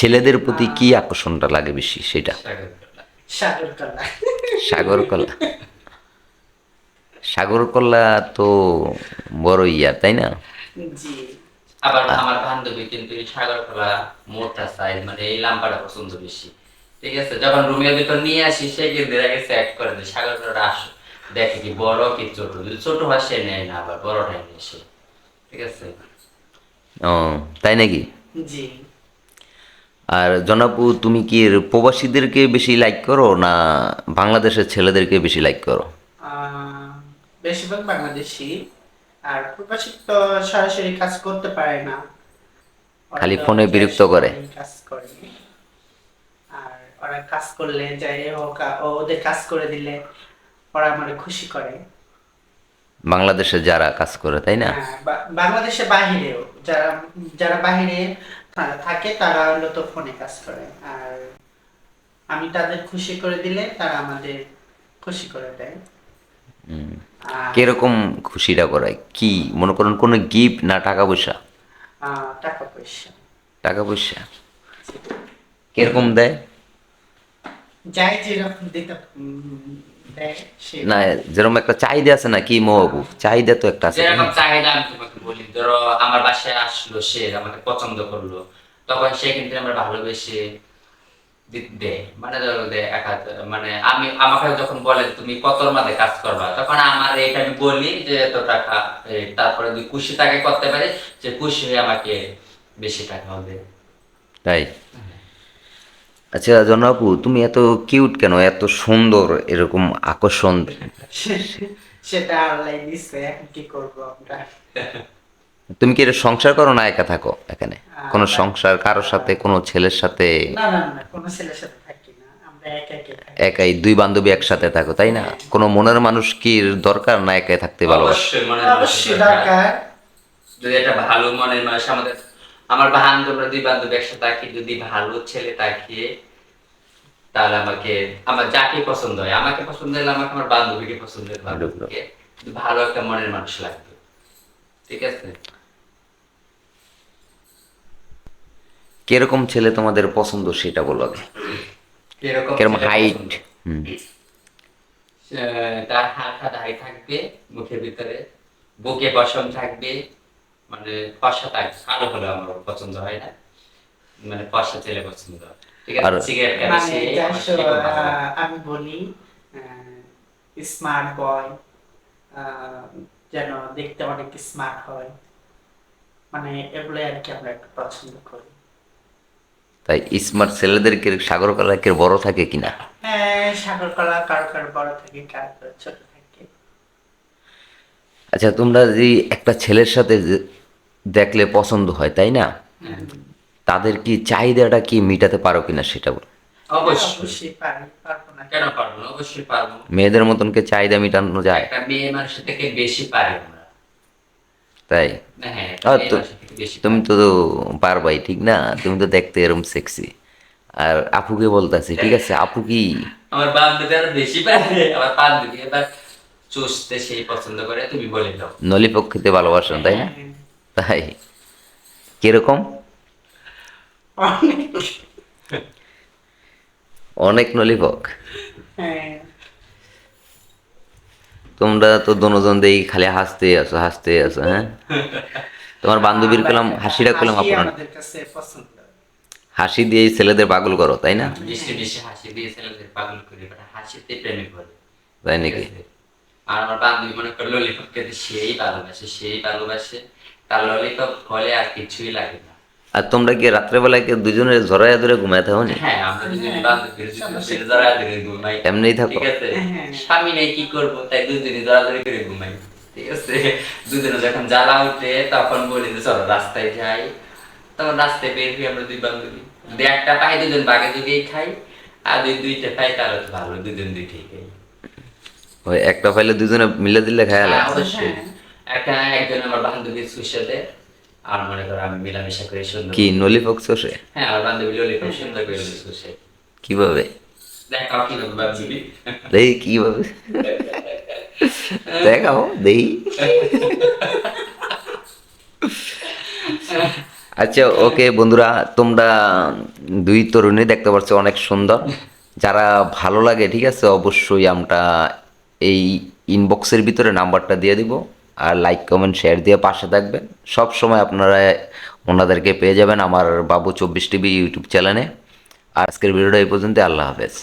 ছেলেদের প্রতি কি আকর্ষণটা লাগে বেশি সেটা? সাগর কলা সাগর কলা তো বড় ইয়া তাই না? জি। আবার আমার বান্ধবী কিন্তু এই মোটা সাইজ মানে এই লাম্বাটা পছন্দ বেশি। ঠিক আছে? যখন রুমের ভিতর নিয়ে আসি সে কিন্তু আগে করে যে সাগর আস। দেখে কি বড় কি ছোট? যদি ছোট হয় সে নেয় না আবার বড়টাই নেয় সে। ঠিক আছে? ও তাই নাকি? জি। আর জনাপু তুমি কি প্রবাসীদেরকে বেশি লাইক করো না বাংলাদেশের ছেলেদেরকে বেশি লাইক করো? বেশিরভাগ বাংলাদেশি আর প্রবাসী তো সরাসরি কাজ করতে পারে না। খালি ফোনে বিরক্ত করে। কাজ করে আর ওরা কাজ করলে যাই ও ওদের কাজ করে দিলে ওরা মানে খুশি করে। বাংলাদেশে যারা কাজ করে তাই না? হ্যাঁ, বা- বাংলাদেশের বাহিরেও যারা যারা বাহিরে থা- থাকে তারা হলো তো ফোনে কাজ করে। আর আমি তাদের খুশি করে দিলে তারা আমাদের খুশি করে দেয়। কীরকম খুশিটা করায়? কি? মনে করেন কোনো গিফট না টাকা পয়সা? টাকা পয়সা। টাকা পয়সা? কীরকম দেয়? যাই যেরকম দিতে দেয় না যেরকম একটা চাহিদা আছে না কি মহবুব? চাহিদা তো একটা আছে। যেরকম না? চাহিদা আমি তোমাকে বলি ধরো আমার বাসায় আসলো সে আমাকে পছন্দ করল। তখন সে কিন্তু আমার ভালোবেসে দেয়। মানে ধরো মানে আমি আমাকে যখন বলে তুমি কতর মাঝে কাজ করবা তখন আমার এটা আমি বলি যে এত টাকা তারপরে যদি খুশি তাকে করতে পারে যে খুশি হয়ে আমাকে বেশি টাকা হবে। তাই? আচ্ছা জনাপু তুমি এত কিউট কেন? এত সুন্দর এরকম আকর্ষণ। সেটা দিচ্ছে এখন কি করব আমরা? তুমি কি এটা সংসার করো না একা থাকো এখানে? কোনো সংসার কারোর সাথে কোনো ছেলের সাথে? না না না কোনো ছেলের সাথে থাকি না। আমরা একা একাই দুই বান্ধবী একসাথে থাকো তাই না? কোনো মনের মানুষ কি দরকার না একাই থাকতে ভালোবাসো? যদি একটা ভালো মনের মানুষ আমাদের আমার বান্ধবরা দুই বান্ধব একসাথে থাকি যদি ভালো ছেলে তাকিয়ে তাহলে আমাকে আমার যাকে পছন্দ হয় আমাকে পছন্দ হলে আমাকে আমার বান্ধবীকে পছন্দ হয় ভালো একটা মনের মানুষ লাগবে। ঠিক আছে? কীরকম ছেলে তোমাদের পছন্দ সেটা বলো আগে। কীরকম হাইট তার হাত হাত হাই থাকবে মুখের ভিতরে। বুকে পশম থাকবে মানে ফসা থাকবে কালো হলে আমার পছন্দ হয় না। মানে ফসা ছেলে পছন্দ ঠিক আছে আর- সিগারেট মানে আমি বলি স্মার্ট বয় যেন দেখতে অনেক স্মার্ট হয়। মানে এগুলোই আর কি আমরা একটু পছন্দ করি। তাই স্মার্ট ছেলেদেরকে সাগর কলাকে বড় থাকে কিনা? হ্যাঁ সাগর কলা কারও কারও বড় থাকে কারও কারও ছোট থাকে। আচ্ছা তোমরা যে একটা ছেলের সাথে যে দেখলে পছন্দ হয় তাই না। তাদের কি চাহিদাটা কি মিটাতে পারো কিনা সেটা বলো। অবশ্যই। অবশ্যই পারি পারব না। কেন পারব না? অবশ্যই পারব। মেয়েদের মতন কি চাহিদা মিটানো যায়? একটা মেয়ে মানুষের থেকে বেশি পারি আমরা। তাই? হ্যাঁ বেশি তুমি তো পারবাই ঠিক না? তুমি তো দেখতে এরকম সেক্সি আর আপুকে বলতেছি ঠিক আছে? আপু কি? আমার আরও বেশি পারে আমার বান্ধবী এবার চুষতে সেই পছন্দ করে তুমি বলে দাও। নলিপক খেতে ভালোবাসেন তাই না? হ্যাঁ, তাই? কীরকম? অনেক অনেক নলিপক হ্যাঁ। তোমরা তো দনোজন দেই খালি হাসতে আছো হাসতে আছো হ্যাঁ? তোমার বান্ধবীর কলাম হাসিটা কলাম হাসি আপনার। হাসি দিয়ে ছেলেদের পাগল করো তাই না? বেশি বেশি হাসি দিয়ে ছেলেদের পাগল করে বাট হাসিতে প্রেমে করে তাই নাকি? আর আমার বান্ধবী মনে করল ললিপপ খেতে সেই ভালোবাসে সেই ভালোবাসে। তার ললিপপ হলে আর কিছুই লাগে না। আর তোমরা কি রাত্রেবেলায় কি দুজনে ঝরাইয়া ধরে ঘুমায় থাকো নি হ্যাঁ থাকো। ঠিক আছে? হ্যাঁ। স্বামী নেই কি করব? তাই দুজনে জড়াজড়ি করে ঘুমাই। ঠিক আছে? দুজনে যখন জ্বালা উঠে তখন বলি যে চলো রাস্তায় যাই। তখন রাস্তায় বের হই আমরা দুই বান্ধবী। যদি একটা পাই দুজন বাগে দুগেই খাই। আর দুই দুইটা পাই তাহলে তো ভালো দুজন দুইটাই খাই। ওই একটা ফাইলে দুজনে মিলে দিলে খায়ালা হ্যাঁ, অবশ্যই। একটা একজন আমার বান্ধবীর সুসাদে আর মনে করো আমি মিলামেশা করে সুন্দর কি নলিপক চষে হ্যাঁ আমার বান্ধবী ললিপপ সুন্দর করে কীভাবে? দেখাও বান্ধবী। দেই কীভাবে? দেখাও দেই। আচ্ছা ওকে বন্ধুরা তোমরা দুই তরুণী দেখতে পাচ্ছ অনেক সুন্দর। যারা ভালো লাগে ঠিক আছে অবশ্যই আমরা এই ইনবক্সের ভিতরে নাম্বারটা দিয়ে দিব। আর লাইক কমেন্ট শেয়ার দিয়ে পাশে থাকবেন। সব সময় আপনারা ওনাদেরকে পেয়ে যাবেন আমার বাবু চব্বিশ টিভি ইউটিউব চ্যানেলে। আজকের ভিডিওটা এই পর্যন্ত আল্লাহ হাফেজ।